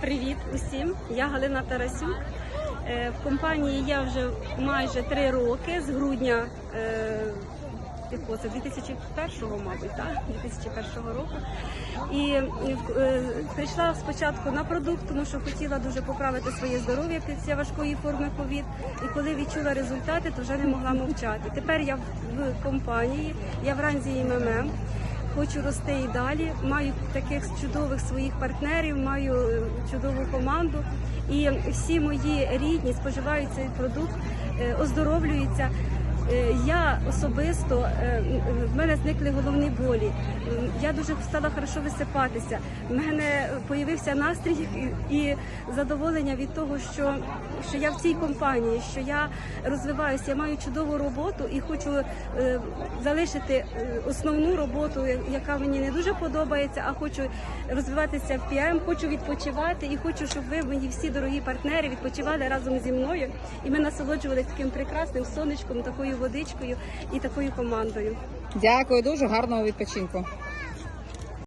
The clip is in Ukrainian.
Привіт усім! Я Галина Тарасюк. Е, В компанії я вже майже три роки з грудня. е, якого це 2001-го, мабуть, так? 2001 року. І е, прийшла спочатку на продукт, тому що хотіла дуже поправити своє здоров'я після важкої форми ковід. І коли відчула результати, то вже не могла мовчати. Тепер я в компанії, я в ранзі МММ. Хочу рости і далі. Маю таких чудових своїх партнерів, маю е, чудову команду. І всі мої рідні споживають цей продукт, е, оздоровлюються. Е, Я особисто е, в мене зникли головні болі. Я дуже стала хорошо висипатися. В мене появився настрій і задоволення від того, що, що я в цій компанії, що я розвиваюся, я маю чудову роботу і хочу е, залишити основну роботу, яка мені не дуже подобається, а хочу розвиватися в ПІМ, хочу відпочивати і хочу, щоб ви, мої всі дорогі партнери, відпочивали разом зі мною. І ми насолоджувалися таким прекрасним сонечком, такою водичкою і такою командою. Дякую дуже гарного відпочинку.